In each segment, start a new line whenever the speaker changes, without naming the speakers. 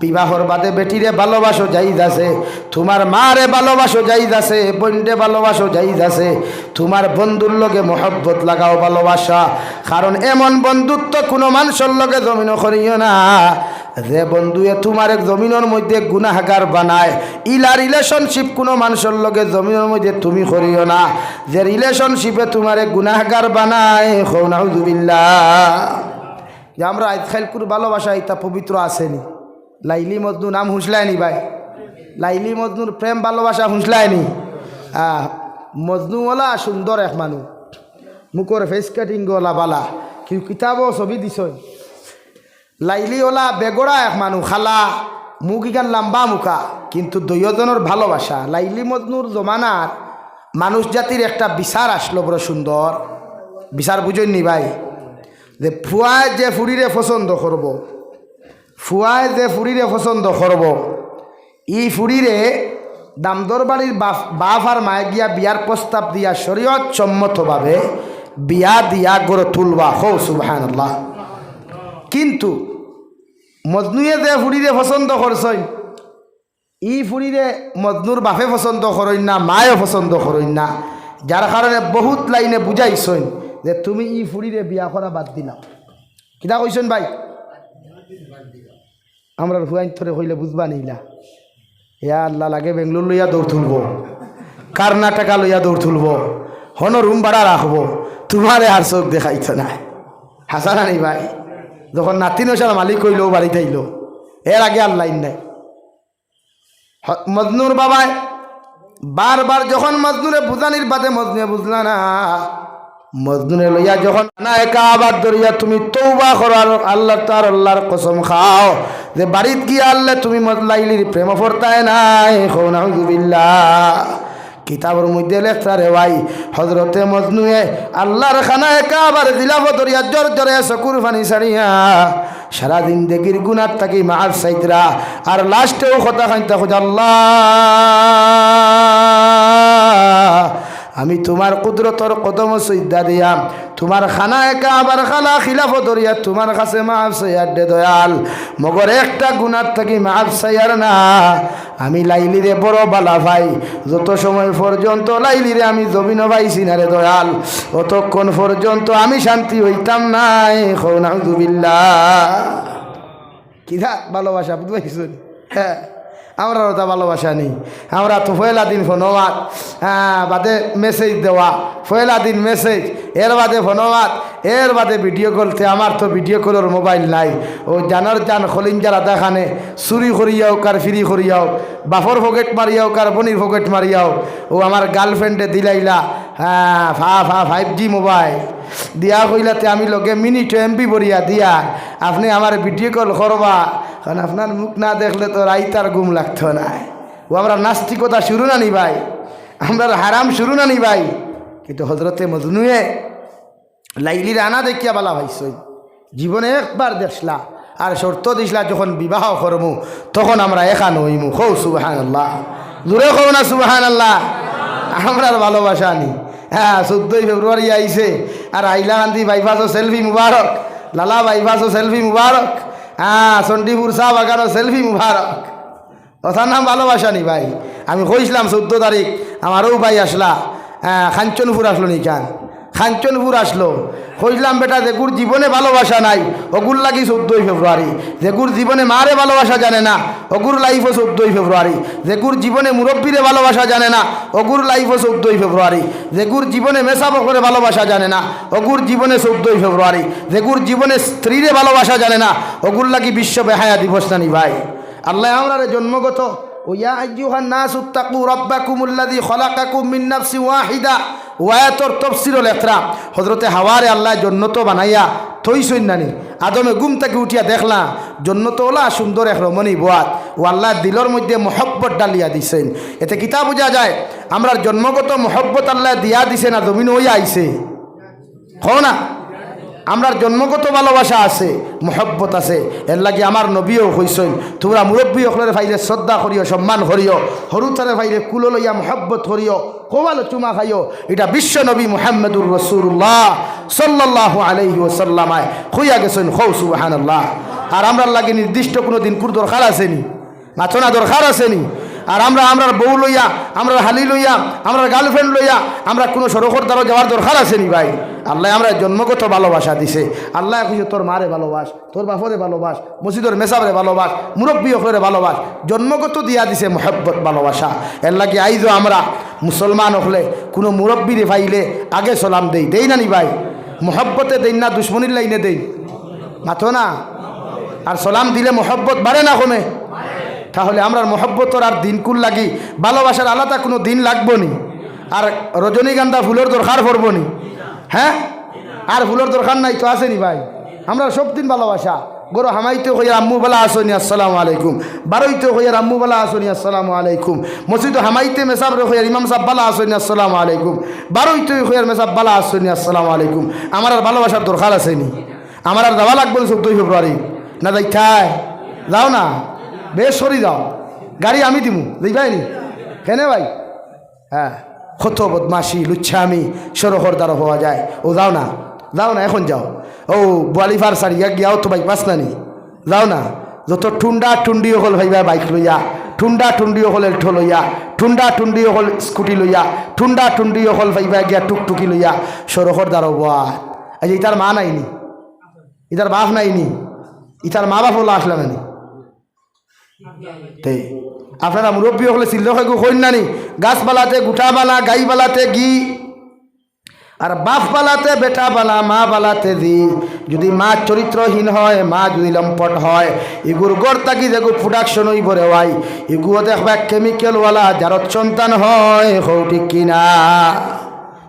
বিবাহর বাদে বেটিরে ভালোবাসো যাই যাছে তোমার মারে ভালোবাসো যাই যাছে বোনরে ভালোবাসো যাই যাছে তোমার বন্ধুর লগে মহব্বত লাগাও ভালোবাসা, কারণ এমন বন্ধুত্ব কোনো মানুষের লগে জমিন করিও না। যে বন্ধুয়ে তোমার এক জমিনের মধ্যে গুনাহাগার বানায়, ইলা রিলেশনশিপ কোনো মানুষের লগে জমিনের মধ্যে তুমি করিও না। যে রিলেশনশিপে তোমার এক গুনাহাগার বানায় হৌনাউজুবিল্লা আমরা আজকালকুর ভালোবাসা ইতা পবিত্র আসেনি। লাইলি মজনু নাম হুঁসলায়নি ভাই? লাইলি মজনুর প্রেম ভালোবাসা হুঁসলায়নি আহ মজনুওয়ালা সুন্দর এক মানুষ মুখর ফেস কাটিং ওলা বালা। কি কিতাবও ছবি দিছ লাইলিওলা বেগড়া এক মানুষ খালা। মুখ ইকান লাম্বা মুখা, কিন্তু দুইজনের ভালোবাসা। লাইলি মজনুর জমানার মানুষ জাতির একটা বিচার আসলো বড় সুন্দর বিচার বুঝেননি ভাই? যে ফুয়ায় যে ফুরিরে পছন্দ করব ফুয়ায় যে ফুরিরে পছন্দ করব ই ফুরিরে দামদর বাড়ির বাপ আর মায়ে গিয়া বিয়ার প্রস্তাব দিয়া শরীয়ত সম্মতভাবে বিয়া দিয়া গড়ে তুলবা। হো আল্লাহ কিন্তু মজনুয়ে যে ফুরিরে পছন্দ করছই ই ফুরিরে মজনুর বাপে পছন্দ করইন না, মায়ে পছন্দ করইন না। যার কারণে বহুত লাইনে বুঝাইছইন যে তুমি ই ফুরিরে বিয়া করা বাদ দিলাম কিতা কইছেন ভাই? আমরা হুয়াইন থরে হইলে বুঝবা নিলা ইয়া আল্লাহ লাগে বেঙ্গলোর লইয়া দৌড় তুলব, কর্ণাটকা লইয়া দৌড় তুলব, হন রুম ভাড়া রাখব, তোমারে আর চোখ দেখাইছ না। হাসানা নি ভাই? যখন নাতি নসার মালিক হইল বাড়িতে আইল এর আগে আর লাইন নাই। মজনুর বাবায় বারবার যখন মজনুরে বুঝানির বাদে মজনুরে বুঝলা না মজনুরে লইয়া যখন না একা আবার ধরিয়া তুমি তৌবা করো আর আল্লাহ তার আল্লাহর কসম খাও, যে বাড়িত গিয়ে আল্লাহ তুমি মজলাইলির প্রেম ফরতায় নাই খৌনাউজুবিল্লাহ কিতাবের মধ্যে লেখা রে ভাই হজরতে মজনুয়ে আল্লাহর খানা একা আবার দিলাফ দরিয়া জর জরে চকুর ফানি সারিয়া সারাদিন দেখির গুণার থাকি মার সাইতরা আর লাস্টেও কথা খাইতে খোঁজ আল্লাহ। আমি তোমার কুদরতর কদম সৈদা দিয়াম। তোমার খানা একা আবার খালা খিলাফ দরিয়া তোমার কাছে মাফ সৈয়ার দে দয়াল। মগর একটা গুণার থাকি মাফ সাইয়ার না। আমি লাইলিরে বড় বালা ভাই, যত সময় পর্যন্ত লাইলিরে আমি জমিন পাইছি না রে দয়াল। অতক্ষণ পর্যন্ত আমি শান্তি হইতাম নাই খৌনাউজুবিল্লাহ কিধা ভালোবাসা বুঝতে হ্যাঁ। আমরা ওটা ভালোবাসা নেই। আমরা তো পয়লা দিন ফোনবাদ হ্যাঁ বাদে মেসেজ দেওয়া পয়লা দিন মেসেজ এর বাদে ফোনবাদ এর বাদে ভিডিও কলতে আমার তো ভিডিও কলের মোবাইল নাই। ও জানার জান খলিন যারা দেখানে, চুরি করিয়াও কার ফিরি করিয়াও বাফর পকেট মারিয়াও কার বনির পকেট মারিয়াও, ও আমার গার্লফ্রেন্ডে দিলাইলা হ্যাঁ ফা ফা ফাইভ জি মোবাইল দিয়া কইলাতে আমি লগে মিনিট এমপি বরিয়া দিয়া, আপনি আমার ভিডিও কল করবা। কারণ আপনার মুখ না দেখলে তো রাইতার গুম লাগতো না। ও আমরা নাস্তিকতা শুরু না নি ভাই। আমরা হারাম শুরু না নি ভাই। কিন্তু হজরতে মজনুয়ে লাইলির আনা দেখিয়া বালা ভাইসই জীবনে একবার দেখলা। আর শর্ত দিসলা যখন বিবাহ করমু, তখন আমরা একা নইমু খৌ সুবাহান আল্লাহ দূরে খৌ না সুবাহান আল্লাহ আমরা ভালোবাসা নি। হ্যাঁ চোদ্দই ফেব্রুয়ারি আইছে। আর আইলা গান্ধী বাইপাসও সেলফি মুবারক। লালা বাইপাসও সেলফি মুবারক। হ্যাঁ সন্ডিপুর সাহ বাগানো সেলফি মুবারক কথার নাম ভালোবাসানি ভাই? আমি কইছিলাম চোদ্দ তারিখ আমারও ভাই আসলা। হ্যাঁ খাঞ্চনপুর আসলো নিকান খাঞ্চনপুর আসলো। কইলাম, বেটা যেগুর জীবনে ভালোবাসা নাই। অগুর লাগি চোদ্দই ফেব্রুয়ারি। যেগুর জীবনে মারে ভালোবাসা জানে না। অগুর লাইফও চোদ্দই ফেব্রুয়ারি। যেগুর জীবনে মুরব্বীরে ভালোবাসা জানে না। অগুর লাইফও চোদ্দই ফেব্রুয়ারি। যেগুর জীবনে মেসাব করে ভালোবাসা জানে না। অগুর জীবনে চোদ্দই ফেব্রুয়ারি। যেগুর জীবনে স্ত্রীরে ভালোবাসা জানে না। অগুর লাগি বিশ্ব বেহায়া দিবস নানি ভাই। আল্লাহ আমরা জন্মগত ওয়া আইয়ুহান নাস উত্তাকু রাব্বাকুমুল্লাযী খলাকাকুম মিন নাফসিন ওয়াহিদা। ওয়ায়াতর তফসিরুল ইকরাম হযরতে হাওয়ারে আল্লাহ জন্নত বানাইয়া থইছইন নানি। আদমে গুম থেকে উঠিয়া দেখলা জন্নত ওলা সুন্দর এক রমণী বোয়াত। ও আল্লাহ দিলর মধ্যে মহব্বত ডালিয়া দিছেন। এতে কিতা বোঝা যায়? আমরা জন্মগত মহব্বত আল্লাহ দিয়া দিছে না জমিন হইয়া আইছে। হ না? আমরার জন্মগত ভালোবাসা আছে, মহব্বত আছে, এর লাগে আমার নবীও হইসইন তোমরা মুরব্বী হলের ভাইরে শ্রদ্ধা করিও, সম্মান করিও, হরুতারে ভাইরে কুলো লইয়া মহব্বত করিও, কোবাল চুমা খাইও। এটা বিশ্ব নবী মুহাম্মদুর রসুল্লাহ সাল্লাহ আলহি ওসাল্লামায় হইয়া গেছেন। হৌ সুবাহান আর আমরার লাগে নির্দিষ্ট কোনো দিন কুর দরকার আসেনি, নাচনা দরকার আসেনি। আর আমরা আমরা বউ লইয়া, আমরা হালি লইয়া, আমরা গার্লফ্রেন্ড লইয়া, আমরা কোনো সরকর দ্বারা যাওয়ার দরকার আসেনি ভাই। আল্লাহ আমরা জন্মগত ভালোবাসা দিছে। আল্লাহ খুঁজে তোর মারে ভালোবাস, তোর বাপরে ভালোবাস, মসজিদের মেসাবরে ভালোবাস, মুরব্বী অখরে ভালোবাস, জন্মগত দিয়া দিছে মহব্বত, ভালোবাসা। এর লাগে আইজো আমরা মুসলমান হলে কোনো মুরব্বীরে ভাইলে আগে সালাম দেই। দেই না নি ভাই? মহব্বতে দেই না, দুশ্মনির লাইনে দেই। মাথো না? আর সালাম দিলে মহব্বত বাড়ে না কমে? তাহলে আমরা মহব্বতর আর দিনকুল লাগি, ভালোবাসার আলাদা কোনো দিন লাগবো নি আর রজনীগন্ধা ফুলের দরকার পড়ব নি হ্যাঁ? আর ফুলের দরকার নাই তো আসেনি ভাই। আমরা সব দিন ভালোবাসা। গরু হামাইতে হইয়া আম্মু বেলা আসনি, আসসালামু আলাইকুম। বারোইতে হইয়া আম্মু বেলা আসনি, আসসালামু আলাইকুম। মসজিদ হামাইতে মেসাব রে হইয়ার ইমাম সাহেব বালা আসনি, আসসালামু আলাইকুম। বারোইতে হইয়ার মেসাব বালা আসনি, আসসালামু আলাইকুম। আমার আর ভালোবাসার দরকার আসেনি। আমার আর যাওয়া লাগবে চৌদ্দই ফেব্রুয়ারি। না যাই খায় যাও না। বেশ সরি যাও। গাড়ি আমি দিমু দেখবাইনি কেনে ভাই? হ্যাঁ। কত বদমাসি লুচ্ছামি, সরহর দ্বারা হওয়া যায়। ও, যাও না যাও না, এখন যাও। ও বোয়ালিফার সারি, এক গিয়াও তো বাইক পাস নানি যাও না। যত টুন্ডা টুন্ডি হল ভাইবা বাইক লইয়া টুন্ডা টুন্ডি হল এল্ঠো লইয়া টুন্ডা টুন্ডি হল স্কুটি লইয়া টুন্ডা টুন্ডি হল ভাইবা গিয়া টুকটুকি লইয়া, সরহর দ্বারা হওয়া আজ ইতার মা নাইনি ইতার বাপ নাইনি ইতার মা বাপ হলো আসলাম নানি আপনারা মুরব্বী হলে চিল্ল খাইগু কইন নানি, গাছপালাতে গুঠা বালা গাই বালাতে ঘি আর বাপ বালাতে বেটা বালা মা বালাতে দি। যদি মা চরিত্রহীন হয়, মা যদি লম্পট হয়, এগুর গড় তাকি দেখো প্রোডাকশন হইব রে ভাই। এগুলো দেখবা কেমিক্যালওয়ালা যার সন্তান হয় হৌ ঠিক কিনা।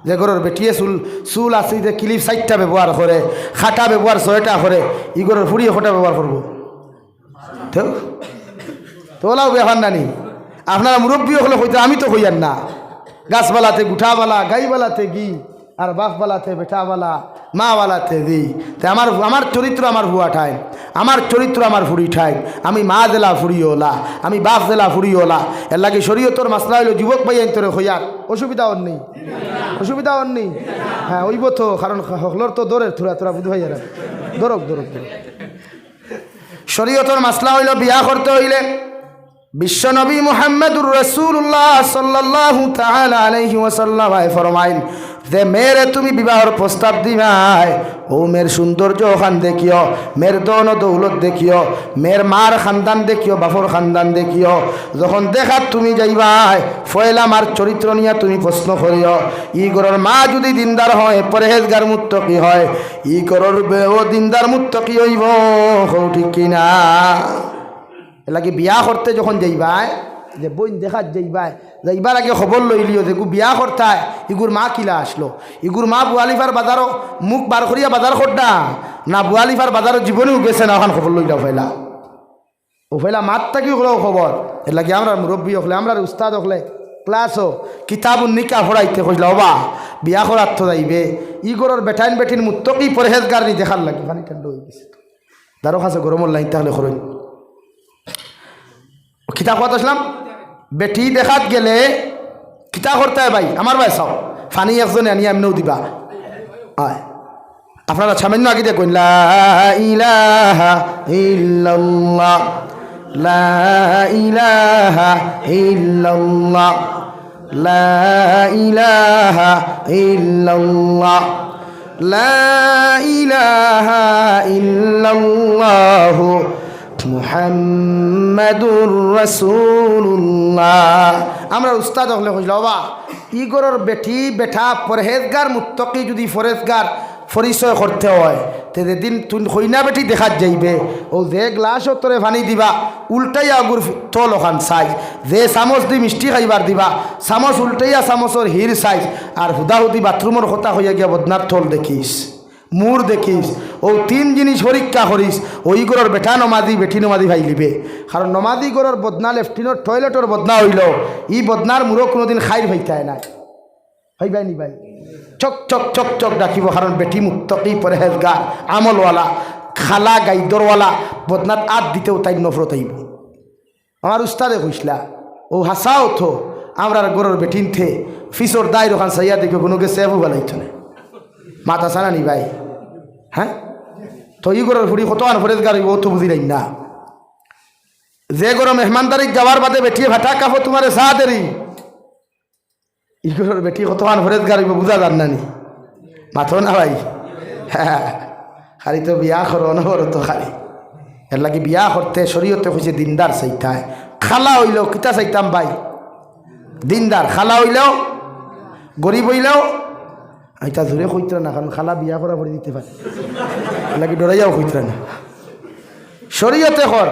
যে গরুর বেটিয়ে চুল চুল আছে যে ক্লিপ চারটা ব্যবহার করে, খাটা ব্যবহার ছয়টা করে ইগরের ফুড়ি খটা ব্যবহার করব। তোলাও ব্যাপার নানি। আপনারা মুরব্বী হলে হইতে আমি তো হইয়ান না। গাছবালাতে গুঠাবালা, গাইবালাতে গি আর বাপবালাতে বেটাবালা মাওয়ালাতে দি। তে আমার আমার চরিত্র আমার ভুয়া ঠাই, আমার চরিত্র আমার ফুড়ি ঠাই। আমি মা জেলা ফুড়িওলা আমি বাপ জেলা ফুড়িওলা এর লাগে শরীয়তর মাসলা হইল যুবক ভাই তোরে হইয়ার অসুবিধা ওর নেই অসুবিধা ওর নেই হ্যাঁ ওইব তো, কারণ হকলর তো দৌড়ের থোড়া তোরা বুধ ভাইয়ারা। দরক দরক। শরীয়তর মাসলা হইল বিয়া করতে হইলে। বিশ্বনবী মুহাম্মদুর রসুল্লাহ সাল্লাহ তাআলা আলাইহি ওয়াসাল্লাম ফরমাইন যে মেয়েরে, তুমি বিবাহর প্রস্তাব দিবাই। ও মেয়ের সৌন্দর্য ওখান দেখিও, মেয়ের দন দৌলত দেখিও, মেয়ের মার খানদান দেখিও বাফর খানদান দেখিও। যখন দেখাত তুমি যাইবাই, ফয়লা মার চরিত্র নিয়ে তুমি প্রশ্ন করিও, ই গরর মা যদি দিনদার হয়, পরেহেজগার মুক্ত কি হয়। ই গরর বেও দিনদার মুক্ত কি হইব ঠিক কিনা? এলাকি বিয়া করতে যখন যাইবাই, যে বইন দেখাত যাইবাই, যাইবার আগে খবর লইলিও যে বিয়া করতায় ইগুর মা কিলা আসলো? ইগুর মা বুয়ালিফার বাজারও মুখ বার করিয়া বাজার করডা না বুয়ালিফার বাজারও জীবনেও গেছে না ওখান খবর লইলা ফেলা ও ফেলা মাত থাকি হলেও খবর এর লাগে আমরা মুরব্বী হলে আমরা উস্তাদ হলে ক্লাসও কিতাব নিকা ফড়াইতে কইলা ওবা বিয়া করার তো যাইবে। ইগরের বেটাইন বেটিন মুত্তকি পরহেজগার নি দেখার লাগে পানি ঠান্ডা হয়ে গেছে। দারো খাসে গরমের লাইন তাহলে খরচ কিতা কথা আসলাম? বেটি দেখাত গেলে খিতা করতে ভাই আমার ভাই চাও ফানি একজনে আনি এমনিও দিবা। হয় আপনারা সামান্য আগে দেখুন লা ইলাহা ইল্লাল্লাহ মুহাম্মাদুর রাসূলুল্লাহ। আমরা উস্তাদ হলে কইল বাবা ইগরের বেটি বেঠা পরহেজগার, মুত্তকি যদি ফরেজগার পরিচয় করতে হয় তে যেদিন তুই হইনা বেটি দেখাত যাইবে। ও যে গ্লাস তোরে পানি দিবা উল্টাইয়া আগুর তল ওখান সাইজ যে চামচ দি মিষ্টি খাইবার দিবা, চামচ উল্টাইয়া চামচর হির সাইজ আর হুদাহুদি বাথরুমের কথা হইয়া গিয়া বদনার থল দেখিস। মূর দেখিস ও তিন জিনিস পরীক্ষা করিস ওই গরর বেটা নমাদি বেঠি নমাদি ভাই লিবে। কারণ নমাদি গরর বদনা লেফটিনোর টয়লেটর বদনা হইল ই বদনার মূরও কোনোদিন খাইর না ভাই ভাই নি ভাই? চক চক চক চক ডাকিব কারণ বেটি মুক্তকি পরেহেজগার আমলওয়ালা খালা গাইদরওয়ালা বদনাত আত দিতেও তাই নফরত আইব আমার উস্তাদে কইসলা ও হাসাও তো আমরা গরুর বেটিন থে ফিসর দায় ওখান সাইয়া দেখে কোনো গে সেবু বেলাইতো না মাতা সানা নি ভাই? হ্যাঁ? তো ই গরুর ফুড়ি কত আন ফরেজগার ও তো বুঝি নাই না। যে গরো মেহমানদারি যাওয়ার বাদে বেটিয়ে ভাটা কাপো তোমার সা দেরি ইগোর বেটি কতক্ষণ ফরেজ গাড়িব বুঝা যান নানি মাথো না ভাই। হ্যাঁ খালি তো বিয়া করো অনবরত তো খালি। এর লাগে বিয়া করতে শরীয়তে হয়েছে দিনদার চাইতায় খালা হইলেও কিতা চাইতাম ভাই। দিনদার খালা হইলেও গরিব হইলেও এটা ধরে কইতরা না, কারণ খালা বিয়া করা করে দিতে পারে। লাগে ডরাইয়াও কইতরা না। শরীয়তে কর,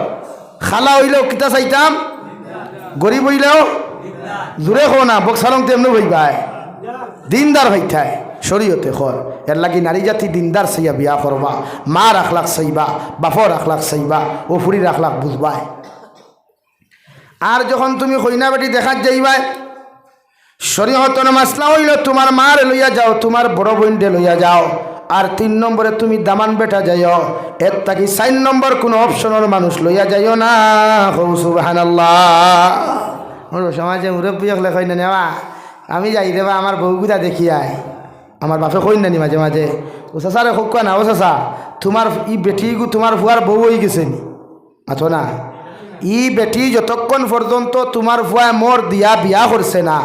খালা হইলেও কিতা চাইতাম? গরিব হইলেও জোরে খো না, বক্সারং তেমনি ভাই দিনদার ভাইঠায় শরীয়তে খর এর লাগি নারী জাতি দিনদার সাইয়া বিয়া করবা মা রাখলাক চাইবা বাপর রাখলাক চাইবা ও ফুরি রাখলাক বুঝবাই আর যখন তুমি কইনা বেটি দেখাত যাইবাই শরীয়তন মাসলা হইল, তোমার মার লইয়া যাও, তোমার বড় বোনটে লইয়া যাও। আর তিন নম্বরে তুমি দামান বেটা যাইও। এর তাকি চার নম্বর কোনো অপশনের মানুষ লইয়া যাইও না। হৌ সুবাহান্লাহ সমাজে মুরব্বী হলে কই না নেওয়া? আমি যাই দেবা আমার বউগুলা দেখি আয়। আমার বাপে কই নানি মাঝে মাঝে? ও চাচারে হোক না, ও চাচা, তোমার ই বেটিগু, তোমার ফুয়ার বউ হয়ে গেছে নি। মাথো না। ই বেটি যতক্ষণ পর্যন্ত তোমার ফুয়ায় মোর দিয়া বিয়া করছে না,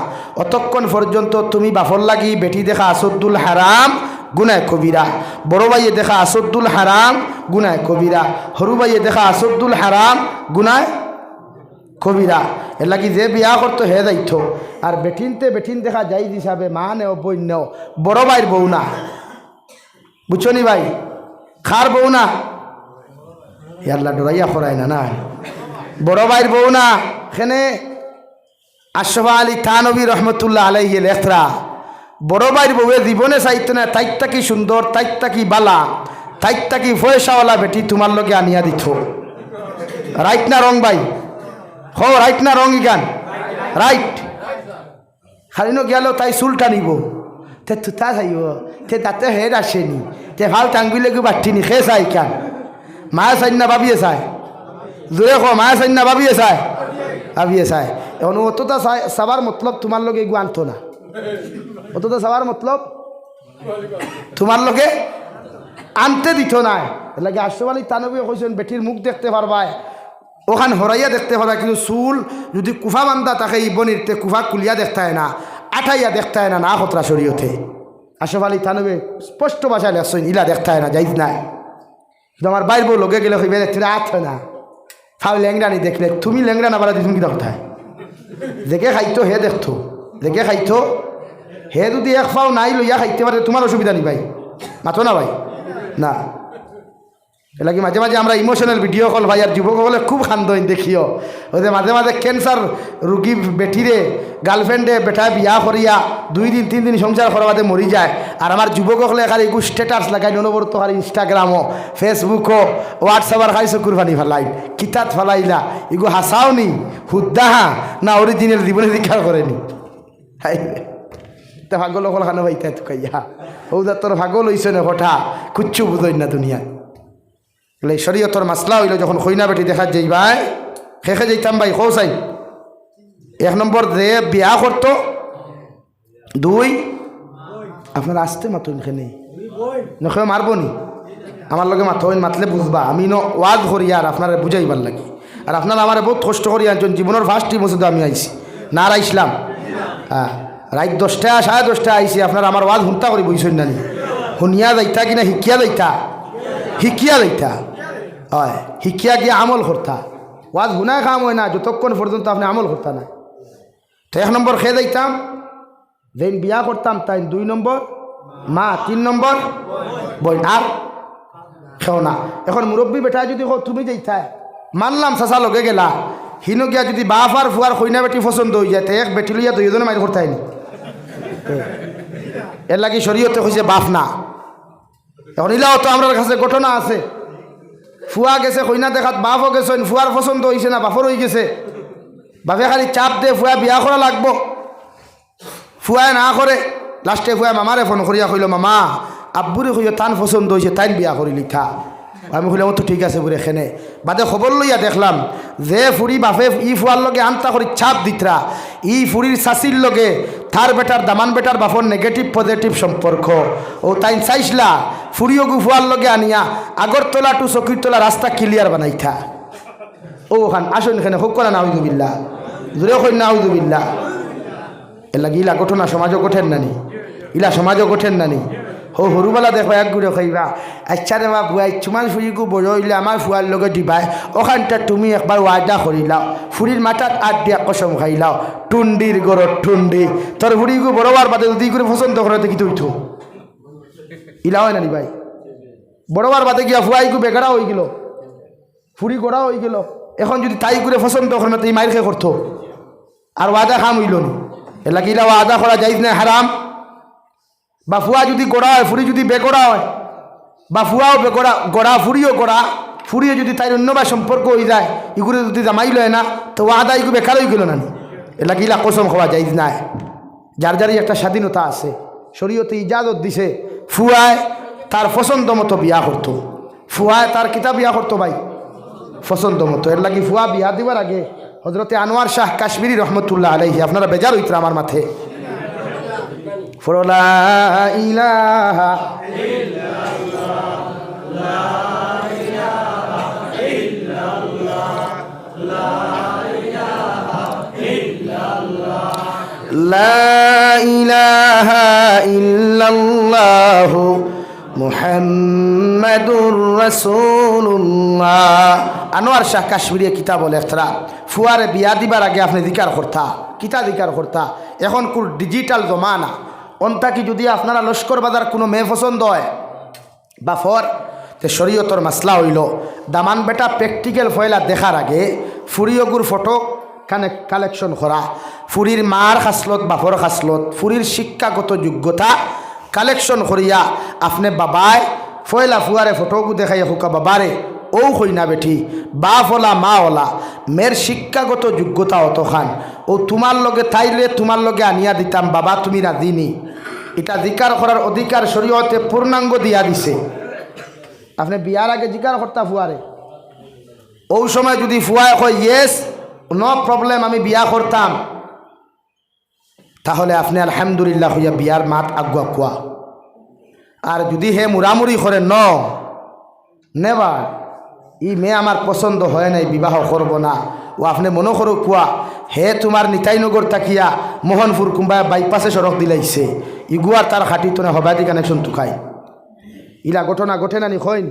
অতক্ষণ পর্যন্ত তুমি বাফর লাগি বেটি দেখা আসদ্দুল হারাম গুনায় কবিরা বড় ভাইয়ে দেখা আসদ্দুল হারাম গুনায় কবিরা সরু ভাইয়ে দেখা আসদ্দুল হারাম গুনায় কবিরা এর লাগি যে বিয়া করতো হে দায়িত্ব। আর বেঠিনতে বেঠিন দেখা যাই হিসাবে মা নেও বই বড় ভাইয়ের বউ না। বুঝছ নি ভাই? খার বউ না? ইয়াল্লা ডরাইয়া করায় না না বড় ভাইয়ের বউ না, এখানে আশফা আলী থানবী রহমতুল্লাহ আলাইয়ে লেখরা। বড় ভাইয়ের বউয়ে জীবনে চাইতো না তাইতটা কি সুন্দর তাইতটা কি বালা তাইতটা কি পয়সাওয়ালা বেটি, তোমার লগে আনিয়া দিত। রাইট না রং ভাই? হো রাইট না রং ইগান রাইট খালিনো গেল, তাই চুলটা নিব। তে তুতা চাইব তে তাতে হেড আসেনি, তে ভালো টাঙ্গুলেকে বাঠিনি খে চাই কান? মায়ে চাই না ভাবিয়ে চাই। জোরে কো মায়ে চাই না, ভাবিয়ে চাই। ভাবিয়ে চাই। এখন অতটা চাই, চাবার মতলব তোমার লগে এগু আনতো না। অতটা চাবার মতলব তোমার লগে আনতে দিত নাই। লাগে আশরফ আলী তানবী কৈছেন বেটির মুখ দেখতে পারবাই ওখান হরাইয়া দেখতে পারবা কিন্তু চুল যদি কুফা বান্ধা, তাকে ই বনিরতে কুফা কুলিয়া দেখতে না, আঠাইয়া দেখতে না না খতরা শরীয়তে আশরফ আলী তানবে স্পষ্ট ভাষায় লেখছেন ইলা দেখতে না যাইজ নাই। আমার বাইর বউ লগে গেলে হইবে দেখতে হয় না। ফাও ল্যাংরা নি দেখলে, তুমি ল্যাংরা না বাড়া তুমি কিনা কোথায় দেখে খাইতো হে দেখতো দেখে খাইতো হে যদি এক ফাও নাই লইয়া খাইতে পারে তোমার অসুবিধা নি ভাই? মাতো না ভাই? না। এলাকি মাঝে মাঝে আমরা ইমোশনাল ভিডিও কল ভাই, আর যুবকসকলে খুব খান্দইন দেখিও। ওদের মাঝে মাঝে ক্যান্সার রুগী বেঠিরে গার্লফ্রেন্ডে বেটা বিয়া করিয়া, দুই দিন, তিন দিন সংসার করার বাদে মরি যায়। আর আমার যুবকসকলে খালি এগু স্ট্যাটাস লাগাই অনবরত খালি ইনস্টাগ্রামও ফেসবুকও হোয়াটসঅ্যাপর খাই চকুর ফানি ফেলাই কিতাত ফেলাইলা এগু হাসাও নি হুদ্দাহা না অরিজিনাল জীবনে দীক্ষা করেনি হাই, তা ভাগল খানো ভাইতা তুকাইয়া হৌদা তোর ভাগল হইছে না হঠা কুচ্ছু বুঝই না দুনিয়ায় বলে শরীয়তর মাসলা হইল যখন খৈনা বেটি দেখা যাই ভাই শেষে যাইতাম ভাই চাই এক নম্বর যে বিয়া করতো। দুই, আপনার আসতে মাতুন খেনে নখে নি। আমার লগে মাথইন মাতলে বুঝবা, আমি ন ওয়াজ করি আর আপনারা বুঝাইবার লাগি। আর আপনারা আমার বহুত কষ্ট করি আনছেন জীবনের ফার্স্ট টিম ওষুধ আমি আইছি না আইসলাম হ্যাঁ রাত দশটা, সাড়ে দশটা আইসি আপনারা আমার ওয়াজ হুন্তা করি বুঝছেন না শুনিয়া যাইতা কিনা শিকিয়া যাইতা? শিকিয়া যাইতা। হয়। শিকিয়া গিয়ে আমল করতা ওয়াজ হুনায় কাম হয় না, যতক্ষণ পর্যন্ত আপনি আমল করতা না তো এক নম্বর খেয়ে যাইতাম যেন বিয়া করতাম তাই দুই নম্বর মা তিন নম্বর বই আর খেও না। এখন মুরব্বী বেটা যদি তুমি যাইতাই মানলাম চাচা লগে গেলা। হিনো গিয়া যদি বাপ আর ফুয়ার কইনা বেটি পছন্দ হয়ে যায় এক বেটি লইয়া দুইজনে মারি করতাই নি এর লাগি শরীয়তে কইছে বাপ না। এখন ইলাও তো আমার কাছে ঘটনা আছে। ফুয়া গেছে, কইনা দেখাত বাপও গেছেন ফুয়ার পছন্দ হয়েছে না বাপর হয়ে গেছে। বাপে খালি চাপ দে, ফুয়া বিয়া করা লাগবো। ফুয়ায় না করে লাস্টে ফুয়া মামারে ফোন করিয়া কইল, মামা আব্বুরে কইয়া তান পছন্দ হয়েছে তাই বিয়া করি লিখা। আমি কইলাম তো ঠিক আছে বুড়ে খেনে বাদে খবর লইয়া দেখলাম, যে ফুরি বাপে ই ফুয়ার লগে আনতা করি ছাপ দিতরা। ই ফুরির শাসির লগে থার বেটার, দামান বেটার বাপর নেগেটিভ পজিটিভ সম্পর্ক। ও তাই চাইছিলা ফুরিও গু ফুয়ার লগে আনিয়া আগরতলা টু চকিরতলা রাস্তা ক্লিয়ার বানাইথা ও খান, আসুন এখানে হোক করা নাউজুবিল্লা জোরে কই নাউজুবিল্লা এলা ইলা ঘটনা সমাজও কঠেন নানি। ইলা সমাজও কঠেন নানি। হো সৰুবেলা দেখো এক গুড়ে খাইবা। আচ্ছা রে মা বুৱাই চুমান ফুৰিকো বড় হইলে আমাৰ ফুৱাৰ লগত দিবাই। ওখানটা তুমি একবাৰ ৱাদা কৰিলাও ফুৰিৰ মাথাত আঠ দিয়া কচম খাইলাও টুন্ডির গরত টুন্ডি তোর ফুরিকো বড়বার বাদে যদি করে পছন্দ করে দেখি তুই তো ইলা হয় নানি ভাই? বড়বার বাদে গিয়া ফুয়াইকো বেকারা হয়ে গেল। ফুরি গড়া হয়ে গেল। এখন যদি তাই করে পছন্দ করে না তুই মাইর খেয়ে করতো আর ওয়াদা খাম হইল নি। এলা কিলা ওয়াদা করা যাইজ না হারাম বা ফুয়া যদি গোড়া হয় ফুরি যদি বেগড়া হয় বা ফুয়াও বেগড়া, গড়া ফুরিও গড়া ফুরিয়ে যদি তাই অন্য বা সম্পর্ক হয়ে যায় ইগুলো যদি জামাই লয় না, তো ওয়াদা ইগু বেকার হয়ে গেল না নি? এলা কিলা কসম খাওয়া যাইজ নাই যার যারই একটা স্বাধীনতা আছে, শরীয়তে ইজাজত দিছে, ফুয়ায় তার পছন্দ মতো বিয়া করতো। ফুয়ায় তার কিতা বিয়া করতো ভাই? পছন্দ মতো। এর লাগি ফুয়া বিয়া দিবার আগে হজরতে আনোয়ার শাহ কাশ্মীরি রহমতুল্লাহ আলাইহি, আপনারা বেজার হইতরা আমার মাথে ফরলা ইলাহা لا إله إلا الله মুহাম্মাদুর রাসূলুল্লাহ আনোয়ার শাহ কাশ্মীরি কিতাব লেখরা ফুয়ারে বিয়া দিবার আগে আপনি দিকার করতা কিতা দিকার করতা এখন কোন ডিজিটাল জমানা অন্তাকি যদি আপনারা লস্কর বাজার কোনো মেয়ে পছন্দ হয়, বা ফর, তে শরীয়তর মাসলা হইল, দামান বেটা প্র্যাকটিক্যাল ফয়লা দেখার আগে ফুরিয়গুর ফটো কানে কালেকশন করা, ফুরির মার খাসলত, বাপর খাসলত, ফুরির শিক্ষাগত যোগ্যতা কালেকশন করিয়া আপনি বাবায় ফয়লা ফুয়ারে ফটোগু দেখাইয়া হুকা বাবারে ও হই না বেঠি বা ফলা মা ওলা মের শিক্ষাগত যোগ্যতা অত খান ও তোমার লগে তাইলে তোমার লগে আনিয়া দিতাম, বাবা তুমি রাজিনি এটা জিকার করার অধিকার শরীয়তে পূর্ণাঙ্গ দিয়া দিছে। আপনি বিয়ার আগে জিকার করতা ফুয়ারে ওই সময় যদি ফুয়ায় কয় ইয়েস নো প্রবলেম আমি বিয়া করতাম তাহলে আপনি আলহামদুলিল্লাহ হইয়া বিয়ার মাত আগুয়া কোয়া আর যদি হে মুরামুরি করে ন ই মেয়ে আমার পছন্দ হয় নাই, বিবাহ করব না। ও আপনি মনে করো কোয়া হে তোমার নিতাইনগর তাকিয়া মোহনপুর কুম্বা বাইপাসে সড়ক দিলাইছে। ইগুয়ার তার খাটি তোনে হবাদি কানেকশন তুকাই ইলা ঘটনা ঘটে নানি খৈন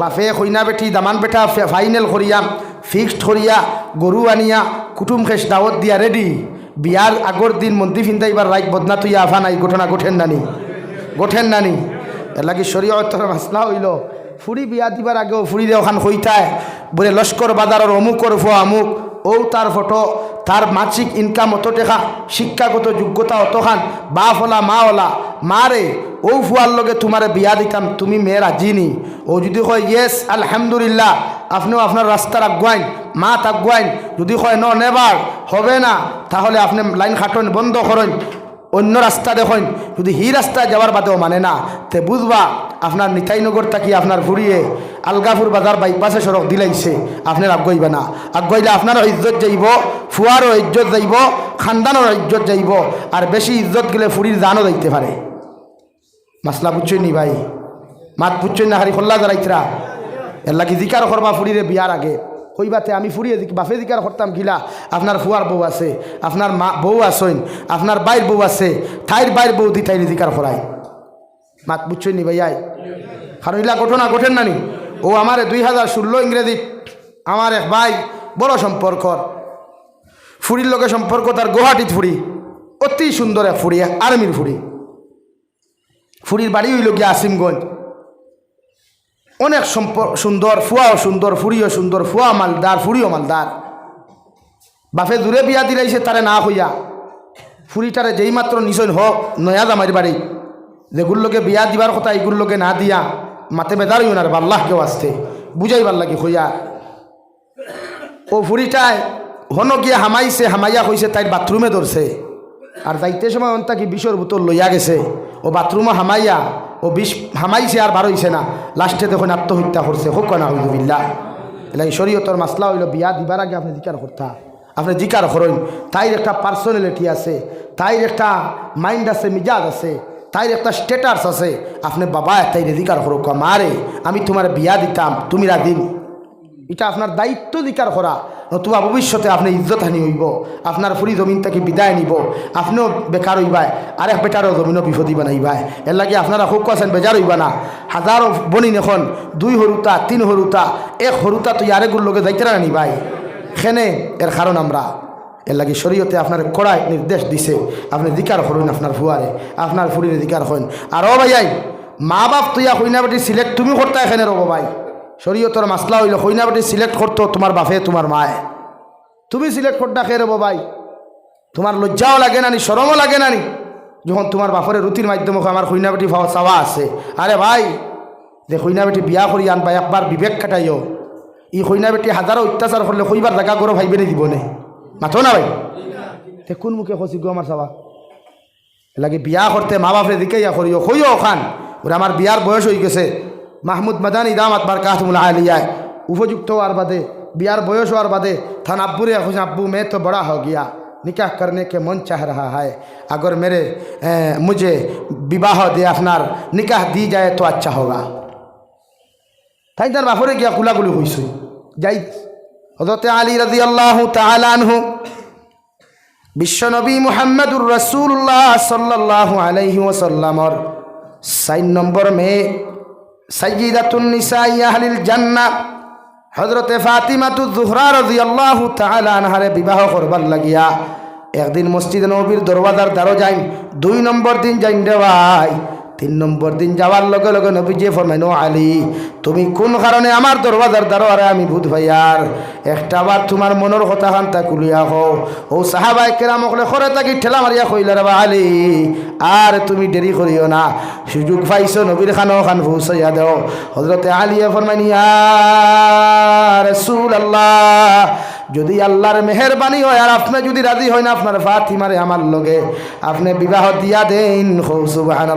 বাপে খৈনা বেটি দামান বেটা ফাইনাল করিয়া ফিক্সড করিয়া গরু আনিয়া, কুটুম খেস দাওয়াত দিয়া রেডি বিয়ার আগর দিন মন্দির ফিন্দাইবার রাইক বদনা তুই আফা নাই, ঘটনা ঘটেন নানি ঘটেন নানি এর লাগি শরীয়তর মাসলা হইল। ফুরি বিয়া দিবার আগেও ফুরিরে ওখান হইতায়। বলে লস্কর বাজারের অমুকর ফো আমুক ও তার ফটো, তার মাসিক ইনকাম অত টেকা, শিক্ষাগত যোগ্যতা অতখান বা ফলা মা ওলা মারে ও ফুয়ার লগে তোমারে বিয়া দিতাম, তুমি মেয়ের আজিনি ও যদি কয় ইয়েস আলহামদুলিল্লাহ আপনিও আপনার রাস্তার আগুয়াইন মা আগুয়াইন যদি কয়, ন নেবার হবে না, তাহলে আপনি লাইন খাটন, বন্ধ করেন। অন্য রাস্তা দেখেন। যদি হি রাস্তায় যাওয়ার বাদেও মানে না, তে বুঝবা আপনার নিতাইনগর থাকি আপনার ঘুরিয়ে আলগাপুর বাজার বাইপাসে সড়ক দিলাইছে আপনার আগুয়াইবে না। আগুয়াইলে আপনারও ইজ্জত যাইব ফুয়ারও ইজ্জত যাইব খানদানোর ইজ্জত যাইব আর বেশি ইজ্জত গেলে ফুরির জানও যাইতে পারে মাসলা বুঝছই নি ভাই? মাত বুঝছই না হারি খোল্লা দাঁড়াইতরা এর লাগি জিকার করবা ফুরিরে বিয়ার আগে। কইবাতে আমি ফুরিয়ে দিক বাফে জিকার করতাম গিলা। আপনার ফুয়ার বউ আছে, আপনার মা বউ আসইন আপনার বাইর বউ আছে, থাইর বাইর বউ দি তাইরে জিকার করাই মাত বুঝছই নি ভাইয়াই? কারণ ইলা ঘটনা ঘটেন নানি। ও আমার দুই হাজার ষোলো ইংরেজি, আমার এক ভাই, বড় সম্পর্কর। ফুরির লগে সম্পর্ক, তার গুয়াহাটিত ফুরি। অতি সুন্দর এক ফুরি, আর্মির ফুরি। ফুরির বাড়ি হইল গিয়া আসিমগঞ্জ। অনেক সুন্দর ফুয়াও সুন্দর ফুরিও সুন্দর, ফুয়া মালদার ফুরিও মালদার। বাপে দূরে বিয়া দিলাইছে, তারে না হইয়া ফুরিটারে যেই মাত্র নিচন হোক, নয়া জামাইর বাড়ি যেগুলোকে বিয়া দিবার কথা এইগুলোকে না দিয়া। মাতে বেদার ইউনার বাল্লাহ কেউ আসতে বুঝাইবার লাগে হইয়া ও ফুরিটায় হন গিয়া হামাইছে, হামাইয়া হইছে তাই বাথরুমে ধরছে আর যাইতে সময় অন্তা কি বিষর বোতল লইয়া গেছে। ও বাথরুমে হামাইয়া। ও বিষ হামাইছে আর বার হইছে না। লাস্টে দেখুন আত্মহত্যা করছে। হোক না হইবিল্লা এলাই শরীয়তর মাসলা হইল বিয়া দিবার আগে আপনি জিকার করতা। আপনি জিকার করেন। তাইর একটা পার্সোনালিটি আছে। তাইর একটা মাইন্ড আছে, মিজাজ আছে। তাইর একটা স্টেটাস আছে। আপনি বাবা তাই জিকার করো। মারে আমি তোমার বিয়া দিতাম। তুমি দিন এটা আপনার দায়িত্ব দিকার করা। নতুবা ভবিষ্যতে আপনি ইজ্জত হানি হইব, আপনার ফুরি জমিন থেকে বিদায় নিব, আপনিও বেকার হইবাই আরেক বেটারও জমিনও বিপদি বানাইবাই। এর লাগে আপনারা খুব আছেন বেজার হইবা না। হাজারো বনিন এখন, দুই হরুতা তিন হরুতা এক হরুতা তুই আরেকগুর লোকে যাইতে না নিবাই খেনে এর কারণ আমরা। এর লাগে শরীয়তে আপনার কড়াই নির্দেশ দিছে। আপনি দিকার করুন আপনার ফুয়ারে আপনার ফুরিরে দিকার হন আর ও ভাইয়াই মা বাপ তুইয়া কইনা সিলেক্ট তুমি করতে এখানে রব ভাই। শরীয়তর মাসলা হইল কইনা বেটি সিলেক্ট করতো তোমার বাপে, তোমার মায়ে। তুমি সিলেক্ট করতে খেয়ে রব ভাই তোমার লজ্জাও লাগে নানি সরমও লাগে নানি যখন তোমার বাপরে রুতির মাধ্যমে আমার কইনা বেটি ভাও চাওয়া আছে। আরে ভাই, যে কইনা বেটি বিয়া করি আনবা, একবার বিবেক খাটাইও। ই কইনা বেটি হাজারো অত্যাচার করলে কইবার জায়গা করো ভাইবে নি দিব নে মাথো না ভাই? তে কোন মুখে খসি গো আমার চাবা? লাগে বিয়া করতে মা বাপরে দিকে ইয়া করিও, কইও ওখান ওরা আমার বিয়ার বয়স হয়ে গেছে। মাহমুদ মাদানি দামাত বার কাহমুল আলিয়ায় উপযুক্ত হওয়ার বাদে বিয়ার বয়স হওয়ার বাদে থান अब्बू रे खुश अब्बू मैं तो बड़ा हो गया निकाह करने के मन चाह रहा है अगर मेरे ए, मुझे विवाह दे अपनार निकाह दी जाए तो अच्छा होगा তাই তার বাপরে গিয়া কুলাকুলি হইছে যাই হজরতে আলী রাজি আল্লাহ তালানহু বিশ্বনবী মুহাম্মদুর রসুল্লাহ সাল্লাহ আলাইহি ওসাল্লামর সাইন নম্বর মে হজরতে ফাতিমাতু জুহরা বিবাহ করবার লাগিয়া একদিন মসজিদ নবীর দরওয়াজার দ্বারো যাইন দুই নম্বর দিন যাইন রে ভাই তিন নম্বর দিন যাওয়ার লগে লগে নবী যে ফরমাইনো আলী, তুমি কোন কারণে আমার দরওয়াজার দ্বারো আমি ভূত ভাইয়ার একটা বার তোমার মনের কথা খান তা কুলিয়া হো ও সাহাবাই কেরাম অকলে খরে তাকি ঠেলা মারিয়া কইলে রে আলী, আর তুমি দেরি করিও না। সুযোগ পাইছো নবীর খানো খান পৌঁছাইয়া দেও। হজরতে আলিয়া ফরমাইনিয়া রসুল আল্লাহ যদি আল্লাহর মেহরবানি হয় আর আপনি যদি রাজি হয় না আপনার ফাতিমারে আমার লগে। আপনি বিবাহ দিয়া দেন। সুবাহান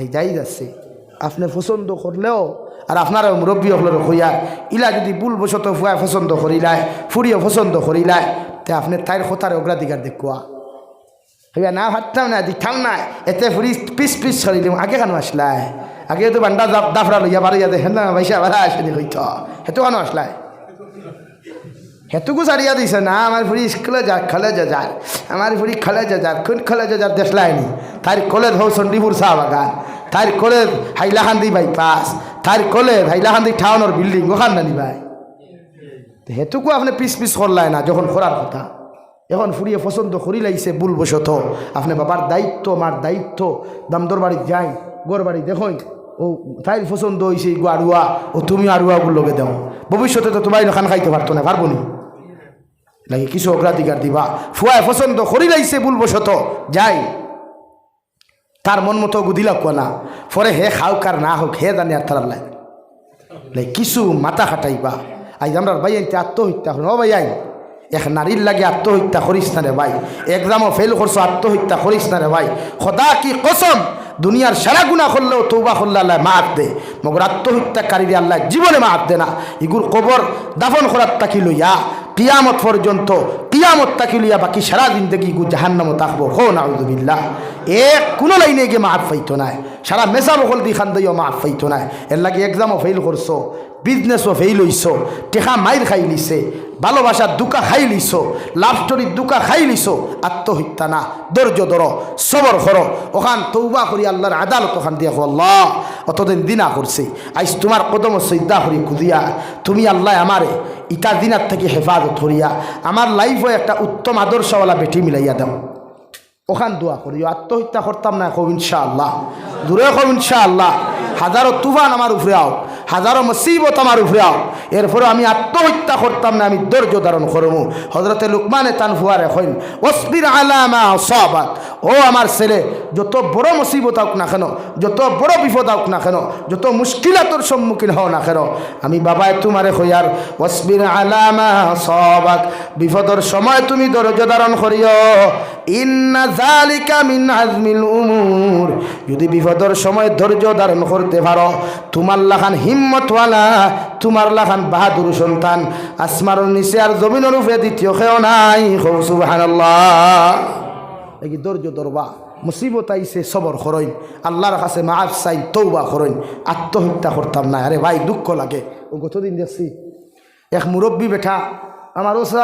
এই যাই যাচ্ছে। আপনি পছন্দ করলেও আর আপনার মুরব্বী হলের হইয়া, ইলা যদি ভুল বসত ফুয়া পছন্দ করিলায় ফুরিয়ে পছন্দ করিলায়, তে আপনি তাইর কথার অগ্রাধিকার দেখুয়া হইয়া না ভাবতাম না দিতাম না এতে ফুরি পিস পিস সরিলাম আগে কেন আসলাই আগে তো বান্ডা দাফরা লইয়া বাড়িয়া দেখেন না, পয়সা বাড়া আসেনি হইত। হেতু কেন আসলাই হেতুকু সারিয়া দিছে। না, আমার ফুরি স্কুলে যা খেলে যা। যার আমার ফুরি খেলে যা, কোন খেলে যা যার দেশলাইনি তার কলেজ হৌ চণ্ডীপুর চাহ বাগান তার কলেজ হাইলাকান্দি বাইপাস তার কলেজ হাইলাকান্দি টাউনের বিল্ডিং ওখান নানি ভাই। হেতুকু আপনি পিস পিস করলাই না, যখন করার কথা। এখন ফুরিয়ে পছন্দ করি লাইছে ভুল বসত আপনি বাবার দায়িত্ব আমার দায়িত্ব দামদর বাড়ি যাই গোর বাড়ি দেখুন ও তাই পছন্দ হয়েছে গো আড়ুয়া ও তুমি আড়ুয়াগুলো লগে দাও। ভবিষ্যতে তো তোমার খান খাইতে পারতো না পারব নি? লাগে কিছু অগ্রাধিকার দিবা? ফুয়ায় পছন্দ করি লাইছে ভুল বসত যাই। তার মন মতো গুদিলা কোনা পরে হে খাও কার না হোক হে জানি আর তার লাগে। কিছু মাথা খাটাইবা। আজ আমরা ভাই আনতে আত্মহত্যা ও ভাই আই, এক নারীর লাগে আত্মহত্যা করিস না রে ভাই এক্সামও ফেল করছ আত্মহত্যা করিস না রে ভাই খোদা কি কসম দুনিয়ার সারা গুণা করলেও তৌবা করলে আল্লাহ মাফ দে। মগর আত্মহত্যাকারীরে আল্লাহ জীবনে মাফ দে না। ইগুর কবর দাফন করার তাকি লইয়া। কিয়ামত পর্যন্ত, কিয়ামত তাকে লিয়া বাকি সারা জিন্দগি গু জাহান্নামও থাকব হো নাউদুবিল্লাহ এক কোনো লাইনে গিয়ে মাফ পাইতো নাই। সারা মেসা বকল দি খান দিও মাফ পাইতো নাই। এর লাগে এক্সামও ফেল করছ। বিজনেসও ফেল হইছ টেকা মাইর খাই লিছে ভালোবাসার দুকা খাই লিছ লাভ স্টোরির দুকা খাই লিছ আত্মহত্যা না, ধৈর্য ধর, সবর করো, ওখান তৌবা করি আল্লাহর আদালত ওখান দিয়া আল্লাহ, অতদিন দিনা করছে, আইস তোমার কদম সৈদা করি কুদিয়া তুমি আল্লাহ আমারে ইটা দিনার থেকে হেফাজত করিয়া, আমার লাইফও একটা উত্তম আদর্শওয়ালা বেটি মিলাইয়া দাও। ওখান দোয়া করি আত্মহত্যা করতাম না কব ইনশাআল্লাহ। দূরে কব ইনশাআল্লাহ। হাজারো তুফান আমার উপরে আও, হাজারো মুসিবত আমার উপরে আও। এরপরে আমি আত্মহত্যা করতাম না, আমি ধৈর্য ধারণ করব হজরতে লুকমানে তান ফুয়ারে হইন ওসবির আলামা সবাক ও আমার ছেলে, যত বড় মুসিবত হোক না কেন, যত বড় বিপদ হোক না কেন, যত মুশকিলাতর সম্মুখীন হও না কেন, আমি বাবায় তোমারে হইয়ার ওসবির আলামা সবাক বিপদর সময় তুমি ধৈর্য ধারণ করিও। ইন্না জালিকা মিন আজমিল উমুর। যদি বিপদর সময় ধৈর্য ধারণ করতে পারো। তোমার লাখান হিম্মতওয়ালা, তোমার লাখান বাহাদুর সন্তান। আসমার নিচে আর জমিনের উপরে দ্বিতীয় কেউ নাই। এই ধৈর্য ধরবা, মুসিবত আইসে সবর করইন আল্লাহর কাছে মাফ চাই তৌবা করইন আত্মহত্যা করতাম না। আরে ভাই, দুঃখ লাগে। ও গতদিন দেখছি? এক মুরব্বী বেঠা আমার ওসা